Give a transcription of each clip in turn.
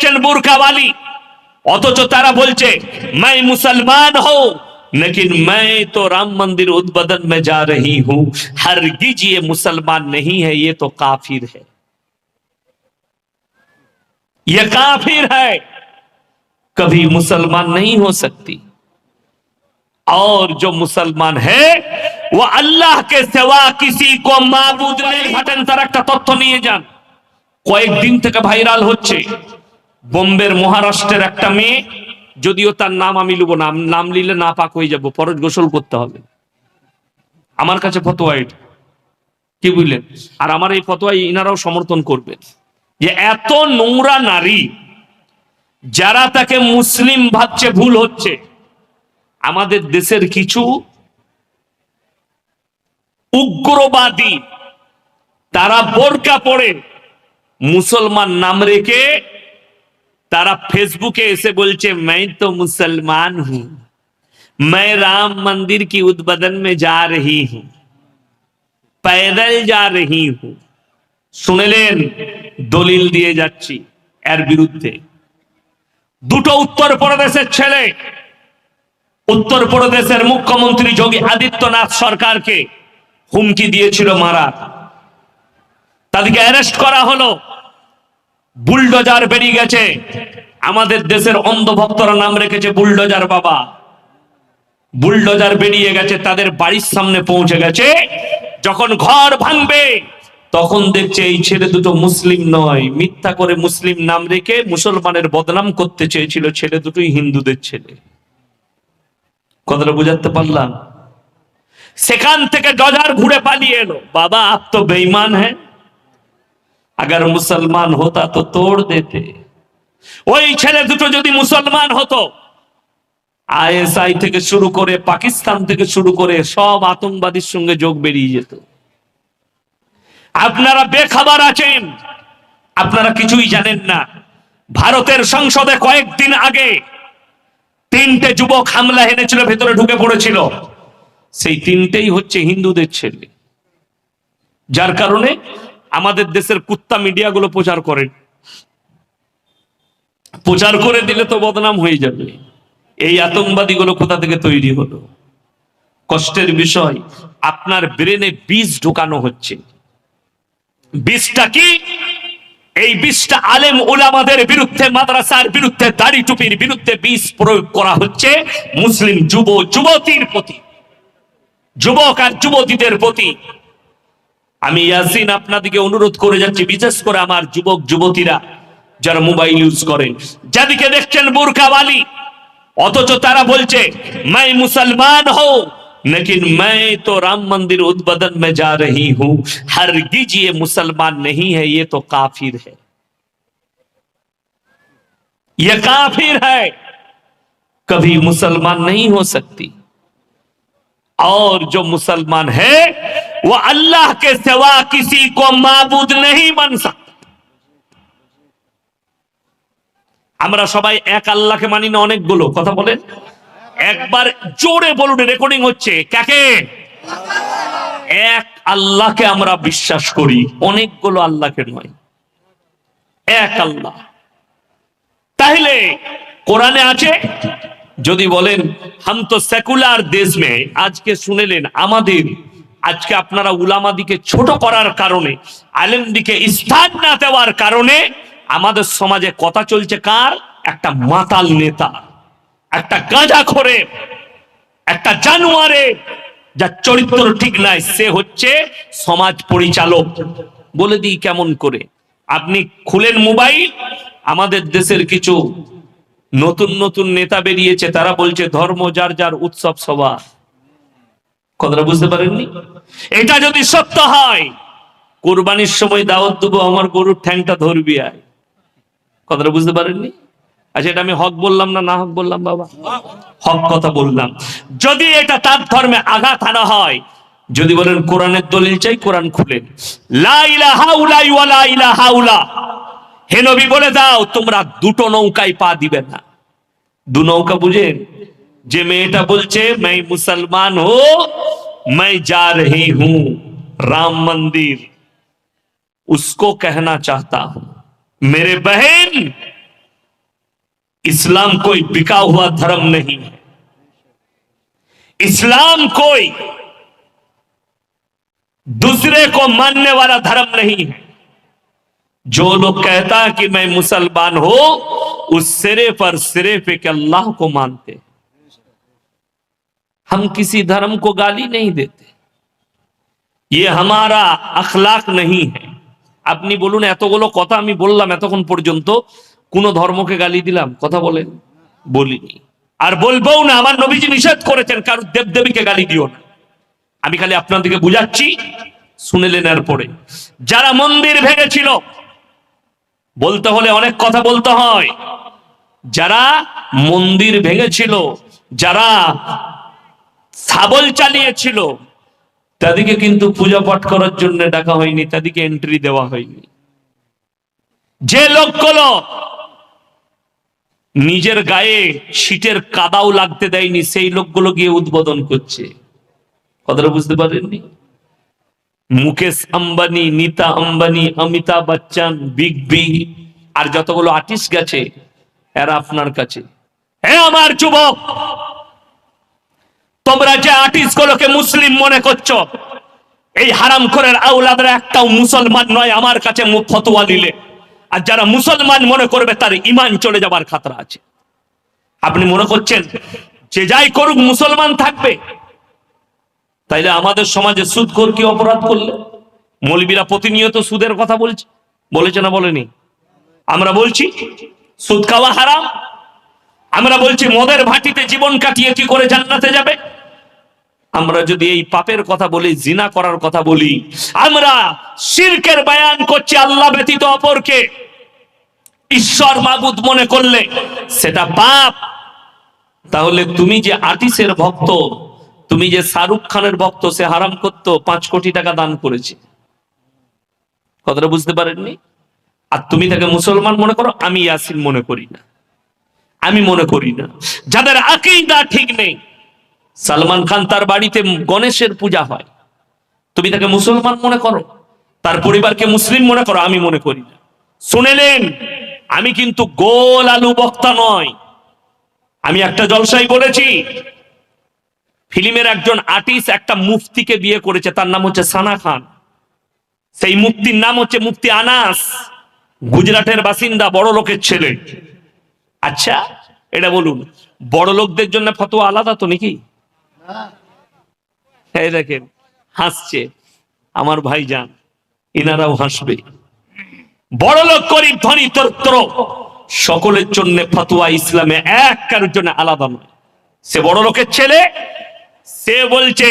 দেখছেন বুরকাওয়ালি অথচ তারা বলছে मैं मुसलमान हूं लेकिन मैं तो राम मंदिर उद्बोधन में जा रही हूं हरगिज ये मुसलमान नहीं है ये तो काफिर है ये काफिर है कभी मुसलमान नहीं हो सकती और जो मुसलमान है वो अल्लाह के सिवा किसी को माबूद नहीं ঘটেন তার একটা তথ্য নিয়ে যান কয়েকদিন থেকে ভাইরাল হচ্ছে বোম্বের মহারাষ্ট্রের একটা মেয়ে, যদিও তার নাম আমি লিব নাম নাম নিলে না পাক হয়ে যাব পরে গোসল করতে হবে। আমার কাছে ফতোয়া এটা। কি বুঝলেন? আর আমার এই ফতোয়া ইনারাও সমর্থন করবেন। যে এত নোংরা নারী, যারা তাকে মুসলিম ভাবছে, ভুল হচ্ছে, আমাদের দেশের কিছু উগ্রবাদী, তারা বোরকা পড়ে মুসলমান নাম রেখে তারা ফেসবুকে এসে বলছে मैं तो मुसलमान हूं मैं राम मंदिर की उद्बोधन में जा रही हूं पैदल जा रही हूं শুনলেন দলিল দিয়ে যাচ্ছি এর বিরুদ্ধে দুটো উত্তর প্রদেশের ছেলে উত্তর প্রদেশের মুখ্যমন্ত্রী যোগী আদিত্যনাথ সরকারকে হুমকি দিয়েছিল মারা তাদেরকে অ্যারেস্ট করা হলো বুলডোজার বেরিয়ে গেছে। আমাদের দেশের অন্ধভক্তরা নাম রেখেছে বুলডোজার বাবা। বুলডোজার বেরিয়ে গেছে, তাদের বাড়ির সামনে পৌঁছে গেছে। যখন ঘর ভাঙবে, তখন দেখছে এই ছেলে দুটো মুসলিম নয়। মিথ্যা করে মুসলিম নাম রেখে মুসলমানের বদনাম করতে চেয়েছিল ছেলে দুটোই হিন্দুদের ছেলে। কথাটা বুঝাতে পারলাম? সেখান থেকে ডজার ঘুরে পালিয়ে এলো। বাবা, আপ তো বেঈমান হ্যাঁ। আগার মুসলমান হতা তো তোড় দিতে। ওই ছেলে দুটো যদি মুসলমান হতো, আইএসআই থেকে শুরু করে পাকিস্তান থেকে শুরু করে সব আতঙ্কবাদীর সঙ্গে যোগ বেরিয়ে যেত। আপনারা বেখাবার আছেন, আপনারা কিছুই জানেন না। ভারতের সংসদে কয়েকদিন আগে তিনটে যুবক হামলা হেনেছিল ভেতরে ঢুকে পড়েছিল। সেই তিনটেই হচ্ছে হিন্দুদের ছেলে। যার কারণে আমাদের দেশের কুত্তা মিডিয়াগুলো প্রচার করেন প্রচার করে দিলে তো বদনাম হয়ে যাবে। এই আতঙ্কবাদীগুলো কোথা থেকে তৈরি হলো? কষ্টের বিষয়, আপনার ব্রেনে বীজ ঢোকানো হচ্ছে। বীজটা কি? এই বীজটা আলেম ওলামাদের বিরুদ্ধে, মাদ্রাসার বিরুদ্ধে দাড়ি টুপির বিরুদ্ধে বীজ প্রয়োগ করা হচ্ছে মুসলিম যুব, যুবতীর প্রতি। যুবক আর যুবতীদের প্রতি আমি ইয়াসিন আপনাদেরকে অনুরোধ করে যাচ্ছি বিশেষ করে আমার যুবক যুবতীরা যারা মোবাইল ইউজ করেন যাদিকে দেখছেন বুরকাওয়ালি অথচ তারা বলছে मैं मुसलमान हूं लेकिन मैं तो राम मंदिर उद्बोधन में जा रही हूं हरगिज ये मुसलमान नहीं है ये तो काफिर है ये काफिर है कभी मुसलमान नहीं हो सकती और जो मुसलमान है वो अल्लाह के सिवा किसी को माबूद नहीं बन सकता আমরা সবাই এক আল্লাহকে মানি না অনেকগুলো কথা বলেন একবার জোরে বলুন রেকর্ডিং হচ্ছে কাকে এক আল্লাহকে আমরা বিশ্বাস করি অনেকগুলো আল্লাহকে নয় এক আল্লাহ তাহলে কোরআনে আছে যদি বলেন হাম তো সেকুলার দেশ মে আজকে শুনেলেন আমাদের আজকে আপনারা উলামাদিকে ছোট করার কারণে, আলেমদিকে স্থান না দেওয়ার কারণে আমাদের সমাজে কথা চলছে কার? একটা মাতাল নেতা, একটা গাঁজা খোরে, একটা জানুয়ারে, যার চরিত্র ঠিক নাই, সে হচ্ছে সমাজ পরিচালক। বলে দিই কেমন করে, আপনি খুলেন মোবাইল, আমাদের দেশের কিছু নতুন নতুন নেতা বেরিয়েছে, তারা বলছে ধর্ম যার যার উৎসব সভা কথাটা বুঝতে পারেননি? এটা যদি সত্য হয়, কোরবানির সময় দাওয়াত দেবো, আমার গরুর ঠ্যাংটা ধরবি আয়। কথাটা বুঝতে পারেননি? আচ্ছা এটা আমি হক বললাম না না হক বললাম, বাবা? হক কথা বললাম। যদি এটা তার ধর্মে আঘাত আনা হয়, যদি বলেন কোরআনের দলিল চাই, কোরআন খুলেন হে নবী, বলে দাও, তোমরা দুটো নৌকায় পা দিবে না। দু নৌকা বুঝেন? যে মেয়েটা বলছে मैं मुसलमान हो मैं जा रही हूं राम मंदिर उसको कहना चाहता हूं मेरे बहन इस्लाम कोई बिका हुआ धर्म नहीं है इस्लाम कोई दूसरे को मानने वाला धर्म नहीं है जो लोग कहता है कि मैं मुसलमान हो उस सिरे पर सिर्फ एक अल्लाह को मानते हैं। हम किसी धर्म को गाली नहीं देते ये हमारा अखलाक नहीं है আপনি বলুন এতগুলো কথা আমি বললাম এতক্ষণ পর্যন্ত কোন ধর্মকে গালি দিলাম কথা বলেন বলিনি আর বলবো না আমার নবীজি নিষেধ করেছেন কারণ দেবদেবীকে গালি দিও না আমি খালি আপনাদেরকে বুঝাচ্ছি শুনেলেন এরপরে যারা মন্দির ভেঙেছিল বলতে হলে অনেক কথা বলতে হয় যারা মন্দির ভেঙেছিল যারা সাবল চালিয়েছিল। তাদেরকে কিন্তু পূজা পাঠ করার জন্য ডাকা হয়নি, তাদেরকে এন্ট্রি দেওয়া হয়নি। যে লোকগুলো নিজের গায়ে ছিটের কাদাও লাগতে দেয়নি, সেই লোকগুলো গিয়ে উদ্বোধন করছে। কথাটা বুঝতে পারেননি? মুকেশ আম্বানি, নীতা আম্বানি, অমিতাভ বচ্চন, বিগ বি, আর যতগুলো আর্টিস্ট গেছে, এরা আপনার কাছে। হ্যাঁ আমার যুবক! তোমরা যে আর্টিস্ট গুলোকে মুসলিম মনে করছ, এই হারাম করের আউলাদরা একটাও মুসলমান নয়, আমার কাছে ফতোয়া নিলে। আর যারা মুসলমান মনে করবে, তার ইমান চলে যাবার খাতরা আছে। আপনি মনে করছেন, যে যাই করুক, মুসলমান থাকবে? তাইলে আমাদের সমাজে সুদ কর কি অপরাধ করলে? মৌলবীরা প্রতিনিয়ত সুদের কথা বলছে। বলেছে না বলেনি? আমরা বলছি, সুদ খাওয়া হারাম। আমরা বলছি, মদের ভাটিতে জীবন কাটিয়ে কি করে জান্নাতে যাবে? আমরা যদি এই পাপের কথা বলি, জিনা করার কথা বলি, আমরা শিরকের বায়ান করছি আল্লাহ ব্যতীত অপরকে। ঈশ্বর মাবুদ মনে করলে সেটা পাপ। তাহলে তুমি যে আর্টিস্টের ভক্ত, তুমি যে শাহরুখ খানের ভক্ত, সে হারাম করত, পাঁচ কোটি টাকা দান করেছে। কথাটা বুঝতে পারেননি? আর তুমি তাকে মুসলমান মনে করো? আমি ইয়াসিন মনে করি না। আমি মনে করি না। যাদের আকিদা ঠিক নেই সালমান খান তার বাড়িতে গণেশের পূজা হয়। তুমি তাকে মুসলমান মনে করো? তার পরিবারকে মুসলিম মনে করো? আমি মনে করি না। শুনেলেন, আমি কিন্তু গোল আলু বক্তা নয় আমি একটা জলসাই বলেছি, ফিল্মের একজন আর্টিস্ট একটা মুফতিকে বিয়ে করেছে, তার নাম হচ্ছে সানা খান। সেই মুফতির নাম হচ্ছে মুফতি আনাস, গুজরাটের বাসিন্দা, বড় লোকের ছেলে। আচ্ছা এটা বলুন, বড় লোকদের জন্য ফতোয়া আলাদা তো নাকি? এই দেখেন হাসছে আমার ভাই যান ইনারাও হাসবে বড় লোক গরিব ধনী তত্র সকলের জন্য ফতোয়া ইসলামে এক কারোর জন্য আলাদা নয় সে বড় লোকের ছেলে সে বলছে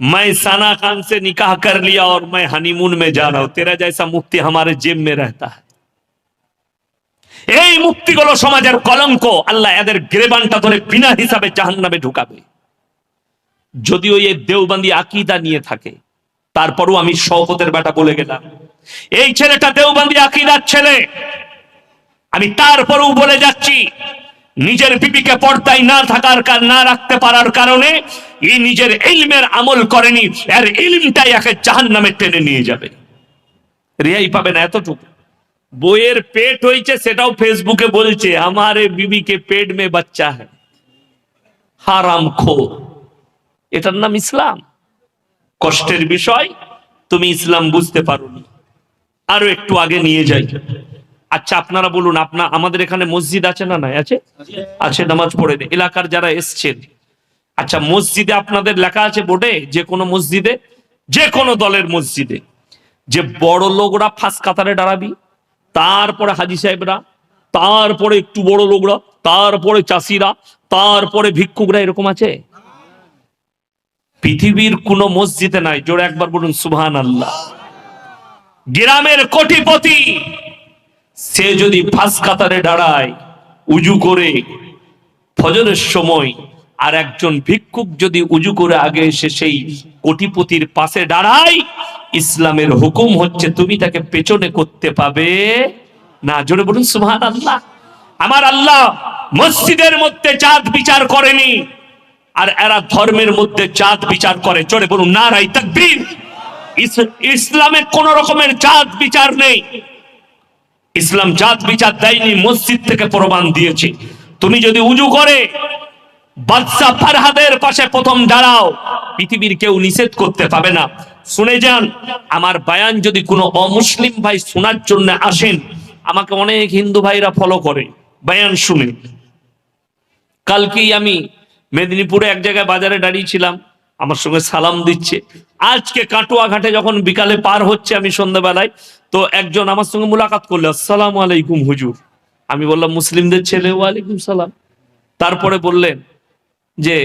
मैं साना खान से निकाह कर लिया और मैं हनीमून में जा रहा हूं तेरा जैसा मुफ्ती हमारे जेब में रहता है এই মুক্তিগুলো সমাজের কলঙ্ক আল্লাহ এদের গ্রেবানটা ধরে বিনা হিসাবে জাহান্নামে ঢুকাবে যদিও এই দেওবন্দি আকিদা নিয়ে থাকে, তারপরও আমি শওকতের বেটা বলে গেলাম, এই ছেলেটা দেওবন্দি আকিদার ছেলে। আমি তারপরেও বলে যাচ্ছি, নিজের বিবিকে পর্দায় না থাকার কার- না রাখতে পারার কারণে এই নিজের ইলমের আমল করেনি, এর ইলমটাই একে জাহান নামে টেনে নিয়ে যাবে। রেহাই পাবে না এতটুকু। বইয়ের পেট হয়েছে সেটাও ফেসবুকে বলছে, আমার বিবিকে পেট মে বাচ্চা হ্যাঁ হারাম খো এটার নাম ইসলাম। কষ্টের বিষয়, তুমি ইসলাম বুঝতে পারোনি। আরও একটু আগে নিয়ে যাই। আচ্ছা আপনারা বলুন, আপনা আমাদের এখানে মসজিদ আছে না নাই? আছে? আছে, নামাজ পড়ে। এলাকার যারা এসছেন। আচ্ছা মসজিদে আপনাদের লেখা আছে বোর্ডে, যে কোনো মসজিদে, যে কোনো দলের মসজিদে, যে বড় লোকরা ফার্স্ট কাতারে দাঁড়াবি, তারপরে হাজি সাহেবরা, তারপরে একটু বড় লোকরা, তারপরে চাষিরা, তারপরে ভিক্ষুকরা, এরকম আছে? পৃথিবীর কোন মসজিদে নাই। জোরে একবার বলুন সুবহান আল্লাহ গ্রামের কোটিপতি, সে যদি ফাঁস কাতারে দাঁড়ায়, উজু করে ফজরের সময় আর একজন ভিক্ষুক যদি উজু করে আগে এসে সেই কোটিপতির পাশে দাঁড়ায়, ইসলামের হুকুম হচ্ছে তুমি তাকে পেছনে করতে পাবে না। জোরে বলুন সুহান আল্লাহ আমার আল্লাহ মসজিদের মধ্যে চাঁদ বিচার করেনি। আর এরা ধর্মের মধ্যে জাত বিচার করে। জোরে বলুন না রাই তাকবীর। ইস- ইসলামে কোন রকমের জাত বিচার নেই। ইসলাম জাত বিচার দেয়নি, মসজিদ থেকে প্রমাণ দিয়েছে। তুমি যদি উজু করে, বাদশা ফারহাদের পাশে প্রথম দাঁড়াও, পৃথিবীর কেউ নিষেধ করতে পাবে না। শুনে যান, আমার বায়ান যদি কোনো অমুসলিম ভাই শোনার জন্য আসেন, আমাকে অনেক হিন্দু ভাইরা ফলো করে। বায়ান শুনে, কালকেই আমি মেদিনীপুরে এক জায়গায় বাজারে দাঁড়িয়েছিলাম আমার সঙ্গে সালাম দিচ্ছে। আজকে কাটুয়া ঘাটে যখন বিকালে পার হচ্ছে আমি সন্ধ্যাবেলায়, তো একজন আমার সঙ্গে মুলাকাত করল, আসসালাম আলাইকুম হুজুর। আমি বললাম, মুসলিমদের ছেলে, ওয়ালাইকুম সালাম। তারপরে বললেন যে,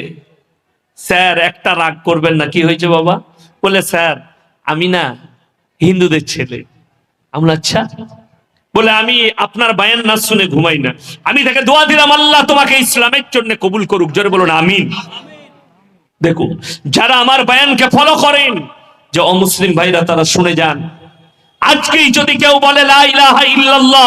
স্যার, একটা রাগ করবেন না, কি হয়েছে বাবা? বলে স্যার, আমি না হিন্দুদের ছেলে। আমরা আচ্ছা। বলে, আমি আপনার বায়ান না শুনে ঘুমাই না। আমি তাকে দোয়া দিলাম, আল্লাহ তোমাকে ইসলামের জন্য কবুল করুক। জোরে বলুন, আমিন। দেখুন, যারা আমার বায়ানকে ফলো করেন, যে অমুসলিম ভাইরা তারা শুনে যান। আজকেই যদি কেউ বলে ইল্লাল্লাহ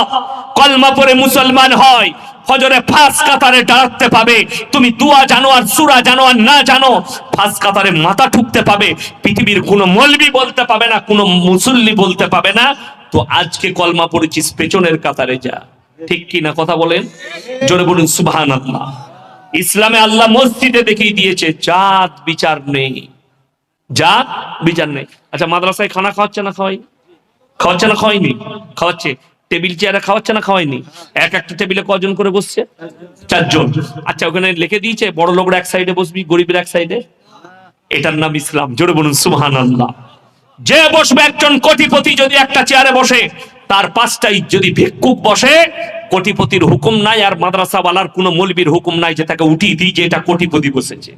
কলমা পড়ে মুসলমান হয়, ফজরে ফাঁস কাতারে দাঁড়াতে পাবে। তুমি দুয়া জানো আর সুরা জানো আর না জানো, ফাঁস কাতারে মাথা ঠুকতে পাবে। পৃথিবীর কোনো মলবি বলতে পাবে না, কোনো মুসল্লি বলতে পাবে না। তো আজকে কলমা পড়েছিস, পেছনের কাতারে যা। ঠিক কি না কথা বলেন? জোরে বলুন সুবহান আল্লাহ ইসলামে আল্লাহ মসজিদে দেখিয়ে দিয়েছে, জাত বিচার নেই। জাত বিচার নেই। আচ্ছা মাদ্রাসায় খানা খাওয়াচ্ছে না খাওয়াই? খাওয়াচ্ছে না খাওয়াইনি? খাওয়াচ্ছে। টেবিল চেয়ারে খাওয়াচ্ছে না খাওয়াইনি? এক একটা টেবিলে কজন করে বসছে? চারজন। আচ্ছা ওখানে লিখে দিয়েছে বড় লোকরা এক সাইডে বসবি, গরিবের এক সাইডে? এটার নাম ইসলাম। জোরে বলুন সুবহান আল্লাহ যে বসবে একজন কোটিপতি যদি একটা চেয়ারে বসে, তার পাঁচটাই যদি ভিক্ষুক বসে, কোটিপতির হুকুম নাই আর মাদ্রাসাওয়ালার কোনো মৌলবীর হুকুম নাই যে তাকে উঠিয়ে দিই যে এটা কোটিপতি বসেছে।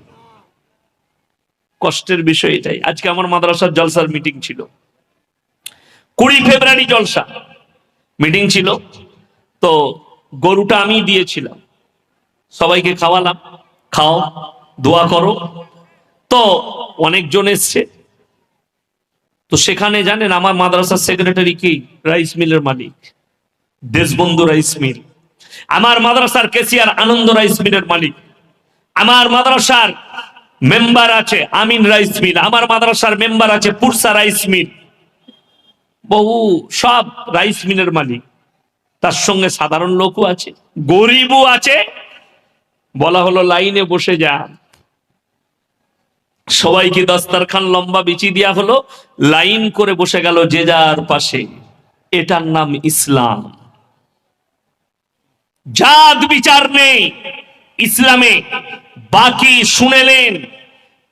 কষ্টের বিষয় এটাই। আজকে আমার মাদ্রাসার জলসার মিটিং ছিল। কুড়ি ফেব্রুয়ারি জলসা মিটিং ছিল। তো গরুটা আমি দিয়েছিলাম। সবাইকে খাওয়ালাম। খাও, দোয়া করো। তো অনেকজন এসছে। তো সেখানে জানেন আমার মাদ্রাসার সেক্রেটারি কি? রাইস মিলের মালিক। Deshbandhu rice mill. আমার মাদ্রাসার কেসিয়ার আনন্দ রাইস মিলের মালিক। আমার মাদ্রাসার মেম্বার আছে আমিন রাইস মিল। আমার মাদ্রাসার মেম্বার আছে পুরসা রাইস মিল। বহু সব রাইস মিলের মালিক। তার সঙ্গে সাধারণ লোকও আছে, গরিবও আছে। বলা হলো লাইনে বসে যান। সবাইকে দস্তারখান লম্বা বিছিয়ে দেওয়া হলো, লাইন করে বসে গেল যে যার পাশে। এটার নাম ইসলাম। জাত বিচার নেই ইসলামে, বাকি শুনেলেন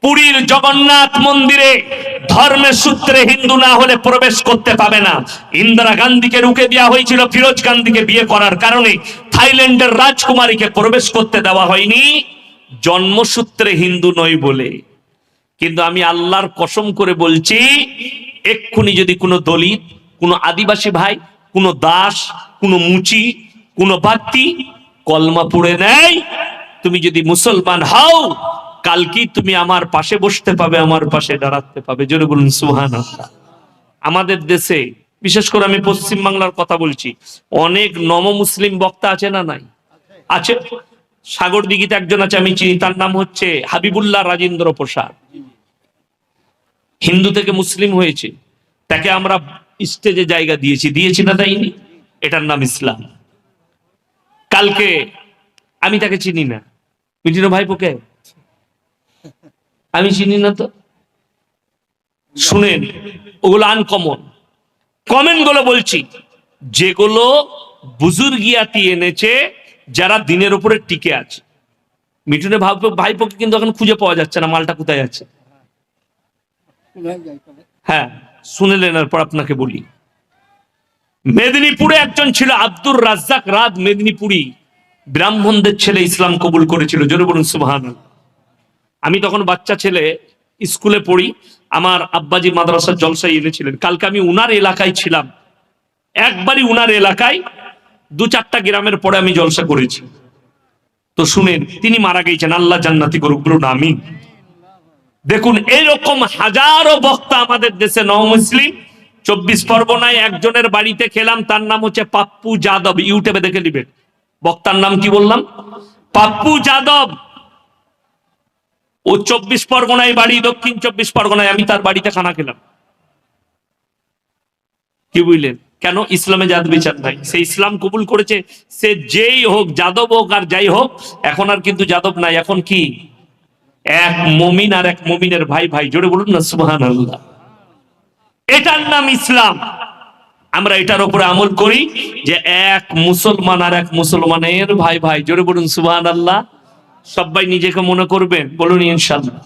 পুরীর জগন্নাথ মন্দিরে ধর্মের সূত্রে হিন্দু না হলে প্রবেশ করতে পাবে না। ইন্দিরা গান্ধীকে রুখে দেওয়া হয়েছিল, ফিরোজ গান্ধীকে বিয়ে করার কারণে। থাইল্যান্ডের রাজকুমারীকে প্রবেশ করতে দেওয়া হয়নি। জন্মসূত্রে হিন্দু নয় বলে। কিন্তু আমি আল্লাহর কসম করে বলছি, এক্ষুনি যদি কোনো দলিত, কোনো আদিবাসী ভাই, কোনো দাস, কোনো মুচি, কোনো বাত্তি কলমা পড়ে নেয়, তুমি যদি মুসলমান হও, কালকেই তুমি আমার পাশে বসতে পাবে, আমার পাশে দাঁড়াতে পাবে। জোরে বলুন সুহান আমাদের দেশে, বিশেষ করে আমি পশ্চিম বাংলার কথা বলছি, অনেক নম মুসলিম বক্তা আছে না নাই? আছে? সাগর দিঘিতে একজন আছে, আমি চিনি, তার নাম হচ্ছে হাবিবুল্লাহ রাজেন্দ্র প্রসাদ। হিন্দু থেকে মুসলিম হয়েছে, তাকে আমরা স্টেজে জায়গা দিয়েছি দিয়েছি না দেয়নি? এটার নাম ইসলাম। কালকে আমি তাকে চিনি না। বুঝলি না ভাইপোকে? আমি চিনি না তো। শুনেন, ওগুলো আনকমন কমেন্টগুলো বলছি। যেগুলো বুজুর্গিয়াতি এনেছে, যারা দিনের উপরে টিকে আছে। মিঠুনে ভাইপো ভাইপোকে কিন্তু এখন খুঁজে পাওয়া যাচ্ছে না, মালটা কোথায় যাচ্ছে হ্যাঁ শুনে শুনেলেন এরপর আপনাকে বলি। মেদিনীপুরে একজন ছিল আব্দুর রাজ্জাক রাত মেদিনীপুরি। ব্রাহ্মণদের ছেলে ইসলাম কবুল করেছিল, জোরে বলুন সুবহান আমি তখন বাচ্চা ছেলে, স্কুলে পড়ি, আমার আব্বাজি মাদ্রাসার জলসায় এনেছিলেন। কালকে আমি উনার এলাকায় ছিলাম। একবারই উনার এলাকায় দু চারটা গ্রামের পরে আমি জলসা করেছি। তো শুনেন, তিনি মারা গেছেন, আল্লাহ জান্নাতি করুক, বলুন, আমিন। দেখুন, এরকম হাজারো বক্তা আমাদের দেশে নও মুসলিম। চব্বিশ পরগনায় একজনের বাড়িতে খেলাম, তার নাম হচ্ছে পাপ্পু যাদব। ইউটিউবে দেখে নিবেন। বক্তার নাম কি বললাম? পাপ্পু যাদব। ও চব্বিশ পরগনায় বাড়ি, দক্ষিণ চব্বিশ পরগনায়। আমি তার বাড়িতে খানা খেলাম। কি বুঝলেন? কেন? ইসলামে জাত বিচার নাই। সে ইসলাম কবুল করেছে, সে যেই হোক, যাদব হোক আর যাই হোক, এখন আর কিন্তু যাদব নাই। এখন কি? এক মমিন আর এক মমিনের ভাই ভাই, জোরে বলুন না সুহান আল্লাহ এটার নাম ইসলাম। আমরা এটার উপরে আমল করি যে এক মুসলমান আর এক মুসলমানের ভাই ভাই, জোরে বলুন সুহান আল্লাহ সবাই নিজেকে মনে করবে, বলুন ইনশাল্লাহ